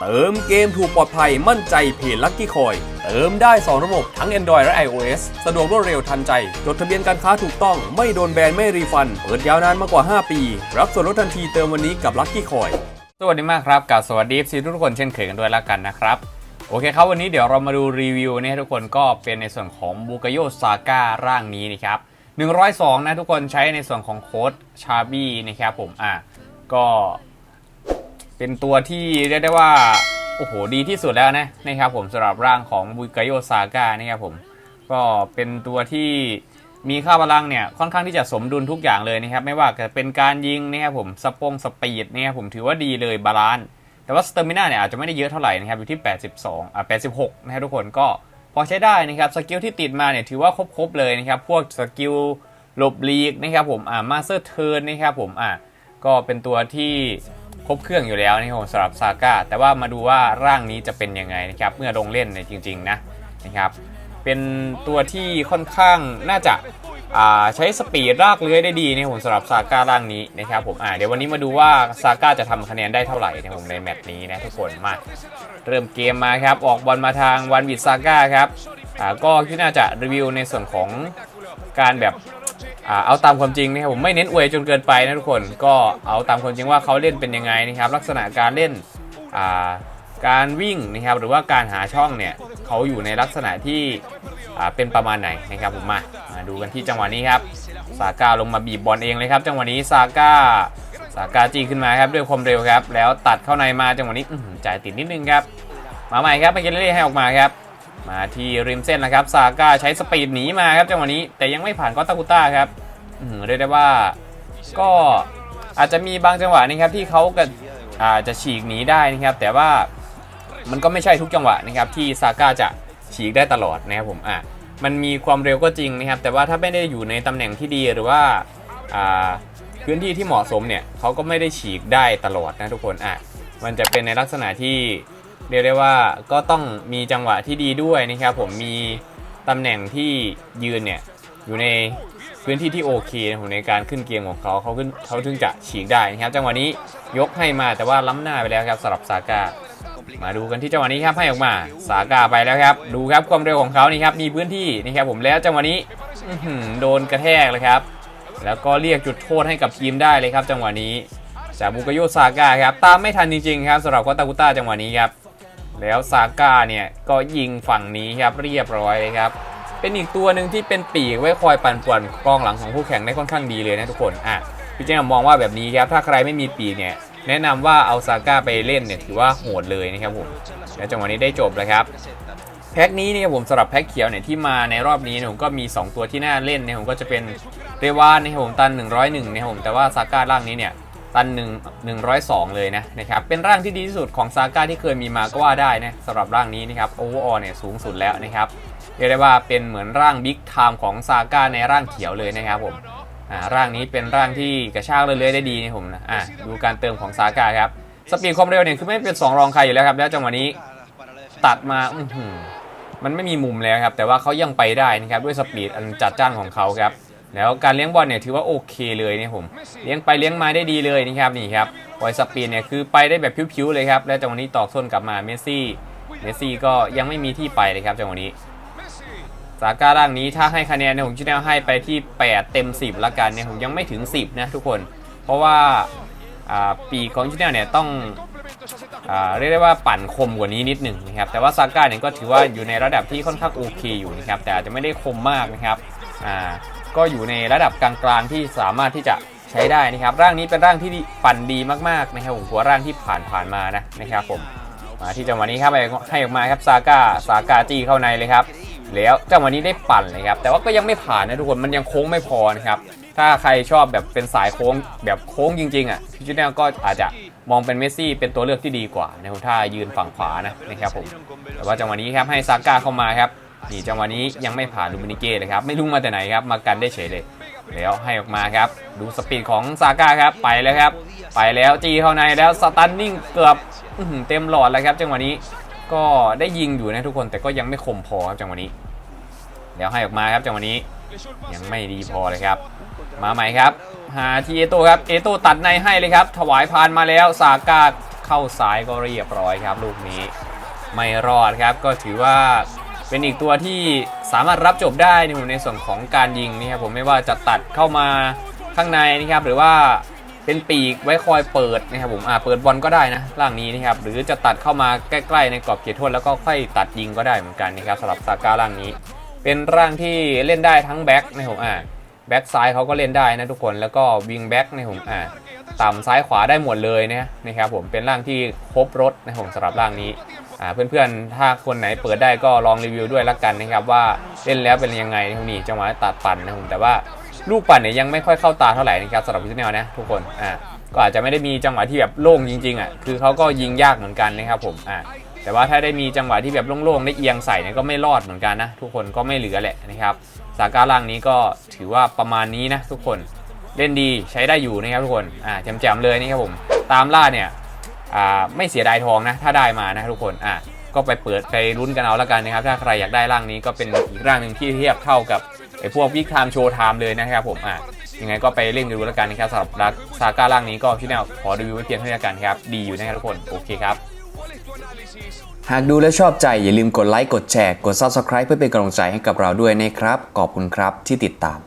เติมเกมถูกปลอดภัยมั่นใจเพจลั c กี้คอย เติมได้ 2 ระบบทั้ง Android และ iOS สะดวกรวดเร็วทันใจ จดทะเบียนการค้าถูกต้องไม่โดนแบนไม่รีฟัน เปิดยาวนานมากกว่า 5 ปี รับส่วนลดทันทีเติมวันนี้กับลั c กี้คอยสวัสดีมากครับกับสวัสดีซีทุกคนเช่นเคยกันด้วยแล้วกันนะครับโอเคครับวันนี้เดี๋ยวเรามาดูรีวิวนะฮะทุกคนก็เป็นในส่วนของบูกโยซาก้าร่างนี้นะครับ102 นะทุกคนใช้ในส่วนของโค้ดชาบี้นะครับผมอะก็ เป็นตัวที่เรียกได้ว่า โอ้โห ดีที่สุดแล้วนะนะครับผมสำหรับร่างของบุก a โยซาก้านะครับผม ก็เป็นตัวที่มีค่าพลังเนี่ยค่อนข้างที่จะสมดุลทุกอย่างเลยนะครับ ไม่ว่าจะเป็นการยิงนะครับผมสปงสปีดนะครับผมถือว่าดีเลยบาลานซ์แต่ว่าสเตอร์มิน่าเนี่ยอาจจะไม่ได้เยอะเท่าไหร่นะครับอยู่ที่ 82อ่า86 นะครับทุกคนก็พอใช้ได้นะครับสกิลที่ติดมาเนี่ยถือว่าครบๆเลยนะครับพวกสกิลหลบลีกนะครับผมอ่ามาสเตอร์เทิร์นนะครับผมอ่าก็เป็นตัวที่ ครบเครื่องอยู่แล้วนะครับสำหรับซาก้าแต่ว่ามาดูว่าร่างนี้จะเป็นยังไงนะครับเมื่อลงเล่นเนี่ยจริง ๆ นะนะครับ เป็นตัวที่ค่อนข้างน่าจะอ่าใช้สปีดรากเลื้อยได้ดีนะครับผมสำหรับซาก้าร่างนี้นะครับผมอ่าเดี๋ยววันนี้มาดูว่าซาก้าจะทำคะแนนได้เท่าไหร่นะครับผมในแมตช์นี้นะทุกคนมาเริ่มเกมมาครับออกบอลมาทางวันวิดซาก้าครับอ่าก็คิดน่าจะรีวิวในส่วนของการแบบ เอาตามความจริงนะครับผมไม่เน้นอวยจนเกินไปนะทุกคนก็เอาตามความจริงว่าเขาเล่นเป็นยังไงนะครับ ลักษณะการเล่นาการวิ่งนะครับหรือว่าการหาช่องเนี่ยเขาอยู่ในลักษณะที่เป็นประมาณไหนนะครับผมมามาดูกันที่จังหวะนี้ครับซาก้าลงมาบีบบอลเองเลยครับ จังหวะนี้ซาก้าซาก้าจีขึ้นมาครับด้วยความเร็วครับ แล้วตัดเข้าในมาจังหวะนี้จ่ายติดนิดนึงครับมาใหม่ครับไปเกเรเล่ให้ออกมาครับ มาที่ริมเส้นนะครับซาก้าใช้สปีดหนีมาครับจังหวะนี้แต่ยังไม่ผ่านก็ตากุต้าครับเรียกได้ว่าก็อาจจะมีบางจังหวะนะครับที่เขาก็อาจจะฉีกหนีได้นะครับ แต่ว่ามันก็ไม่ใช่ทุกจังหวะนะครับที่ซาก้าจะฉีกได้ตลอดนะครับผมอะมันมีความเร็วก็จริงนะครับ แต่ว่าถ้าไม่ได้อยู่ในตำแหน่งที่ดีหรือว่าพื้นที่ที่เหมาะสมเนี่ยเขาก็ไม่ได้ฉีกได้ตลอดนะทุกคนอะมันจะเป็นในลักษณะที่ เรียกได้ว่าก็ต้องมีจังหวะที่ดีด้วยนะครับผมมีตำแหน่งที่ยืนเนี่ยอยู่ในพื้นที่ที่โอเคนะผมในการขึ้นเกมของเขาเขาขึ้นเขาถึงจะฉีกได้นะครับ จังหวะนี้ยกให้มาแต่ว่าล้ำหน้าไปแล้วครับสำหรับซาก้ามาดูกันที่จังหวะนี้ครับให้ออกมาซาก้าไปแล้วครับ ดูครับความเร็วของเขานี่ครับมีพื้นที่นะครับผมแล้วจังหวะนี้โดนกระแทกเลยครับ แล้วก็เรียกจุดโทษให้กับทีมได้เลยครับ จังหวะนี้จากบุกโยซาก้าครับตามไม่ทันจริงๆครับสำหรับกอตากุต้าจังหวะนี้ครับ แล้วซาก้าเนี่ยก็ยิงฝั่งนี้ครับเรียบร้อยเลยครับ เป็นอีกตัวหนึ่งที่เป็นปีกไว้คอยปั่นป่วนกองหลังของคู่แข่งได้ค่อนข้างดีเลยนะทุกคนอะพี่เจมองว่าแบบนี้ครับถ้าใครไม่มีปีกเนี่ยแนะนำว่าเอาซาก้าไปเล่นเนี่ยถือว่าโหดเลยนะครับผมและจังหวะนี้ได้จบแล้วครับแพ็คนี้เนี่ยผมสำหรับแพ็คเขียวเนี่ยที่มาในรอบนี้เนี่ยผมก็มี 2 ตัวที่น่าเล่นเนี่ยผมก็จะเป็นเรวานนะครับผมตัน 101นะครับผมแต่ว่าซาก้าร่างนี้เนี่ย ตัน1 102 เลยนะนะครับ เป็นร่างที่ดีที่สุดของซาก้าที่เคยมีมาก็ว่าได้นะสำหรับร่างนี้นะครับโอเวอร์ออเนี่ยสูงสุดแล้วนะครับเรียกได้ว่าเป็นเหมือนร่างบิ๊กไทม์ของซาก้าในร่างเขียวเลยนะครับผมอ่าร่างนี้เป็นร่างที่กระชากเรื่อยๆได้ดีนะผมนะอ่าดูการเติมของซาก้าครับสปีดความเร็วเนี่ยคือไม่เป็นสองรองใครอยู่แล้วครับแล้วจังหวะนี้ตัดมาอืมันไม่มีมุมแล้วครับแต่ว่าเขายังไปได้นะครับด้วยสปีดอันจัดจ้านของเขาครับ แล้วการเลี้ยงบอลเนี่ยถือว่าโอเคเลยเนี่ยผม เลี้ยงไปเลี้ยงมาได้ดีเลยนะครับนี่ครับบอยสปีดเนี่ยคือไปได้แบบผิวๆเลยครับ แล้วจังหวะนี้ตอกส้นกลับมาเมสซี่ เมสซี่ก็ยังไม่มีที่ไปเลยครับจังหวะนี้สาก้าร่างนี้ถ้าให้คะแนนเนี่ยผมจะแนวให้ไปที่ 8 เต็ม 10 ละกันเนี่ยผมยังไม่ถึง 10 นะทุกคน เพราะว่าอ่าปีกของชิเนลเนี่ยต้องอ่าเรียกได้ว่าปั่นคมกว่านี้นิดหนึ่งนะครับแต่ว่าซาก้าเนี่ยก็ถือว่าอยู่ในระดับที่ค่อนข้างโอเคอยู่นะครับแต่อาจจะไม่ได้คมมากนะครับอ่า ก็อยู่ในระดับกลางๆที่สามารถที่จะใช้ได้นะครับ ร่างนี้เป็นร่างที่ปั่นดีมากๆนะครับผมหัวร่างที่ผ่านผ่านมานะนะครับผมมาที่จังหวะนี้ครับให้ให้ออกมาครับซาก้าซาก้าจี้เข้าในเลยครับ แล้วจังหวะนี้ได้ปั่นเลยครับ แต่ว่าก็ยังไม่ผ่านนะทุกคนมันยังโค้งไม่พอนะครับถ้าใครชอบแบบเป็นสายโค้งแบบโค้งจริงๆอะพิจิตรก็อาจจะมองเป็นเมสซี่เป็นตัวเลือกที่ดีกว่านะครับถ้ายืนฝั่งขวานะนะครับผมแต่ว่าจังหวะนี้ครับให้ซาก้าเข้ามาครับ นี่จังหวะนี้ยังไม่ผ่านลูมินิเก้เลยครับ ไม่รู้มาแต่ไหนครับ มากันได้เฉยเลย แล้วให้ออกมาครับ ดูสปีดของซาก้าครับ ไปแล้วครับ ไปแล้วจีเข้าในแล้วสตันนิ่งเกือบเต็มหลอดแล้วครับ จังหวะนี้ก็ได้ยิงอยู่นะทุกคนแต่ก็ยังไม่คมพอครับจังหวะนี้ แล้วให้ออกมาครับจังหวะนี้ยังไม่ดีพอเลยครับ มาใหม่ครับ หาทีเอโต้ครับเอโต้ตัดในให้เลยครับ ถวายพานมาแล้วสาก้าเข้าซ้ายก็เรียบร้อยครับ ลูกนี้ไม่รอดครับก็ถือว่า เป็นอีกตัวที่สามารถรับจบได้ในในส่วนของการยิงนี่ครับผมไม่ว่าจะตัดเข้ามาข้างในนะครับหรือว่าเป็นปีกไว้คอยเปิดนะครับผมอ่าเปิดบอลก็ได้นะร่างนี้นะครับหรือจะตัดเข้ามาใกล้ๆในกรอบเขตโทษแล้วก็ค่อยตัดยิงก็ได้เหมือนกันนะครับสำหรับซาก้าร่างนี้ เป็นร่างที่เล่นได้ทั้งแบ็คนะครับผมอ่าแบ็คซ้ายเขาก็เล่นได้นะทุกคนแล้วก็วิงแบ็คนะครับผมอ่าต่ำซ้ายขวาได้หมดเลยนะนะครับผมเป็นร่างที่ครบรถนะครับผมสำหรับร่างนี้ เพื่อนๆ ถ้าคนไหนเปิดได้ก็ลองรีวิวด้วยละกันนะครับว่าเล่นแล้วเป็นยังไงนะครับนี่จังหวะตัดปั่นนะครับผมแต่ว่าลูกปั่นเนี่ยยังไม่ค่อยเข้าตาเท่าไหร่นะครับสำหรับพิซเนลนะทุกคนอ่าก็อาจจะไม่ได้มีจังหวะที่แบบโล่งจริงๆอะคือเขาก็ยิงยากเหมือนกันนะครับผมอ่าแต่ว่าถ้าได้มีจังหวะที่แบบโล่งๆได้เอียงใส่เนี่ยก็ไม่รอดเหมือนกันนะทุกคนก็ไม่เหลือแหละนะครับสาก้าล่างนี้ก็ถือว่าประมาณนี้นะทุกคนเล่นดีใช้ได้อยู่นะครับทุกคนอ่าแจ่มๆเลยนี่ครับผมตามล่าเนี่ย ไม่เสียดายทองนะ ถ้าได้มานะทุกคนอะก็ไปเปิดไปลุ้นกันเอาแล้วกันนะครับ ถ้าใครอยากได้ร่างนี้ก็เป็นอีกร่างหนึ่งที่เทียบเท่ากับไอ้พวกวิกไทม์โชว์ไทม์เลยนะครับผมอะยังไงก็ไปเล่นดูแล้วกันนะครับสำหรับรักซาก้าร่างนี้ก็พี่แนวขอรีวิวไว้เพียงเท่านี้กันครับ ดีอยู่นะครับทุกคน โอเคครับ หากดูแล้วชอบใจอย่าลืมกดไลค์ กดแชร์ กด Subscribe เพื่อเป็นกำลังใจให้กับเราด้วยนะครับ ขอบคุณครับที่ติดตาม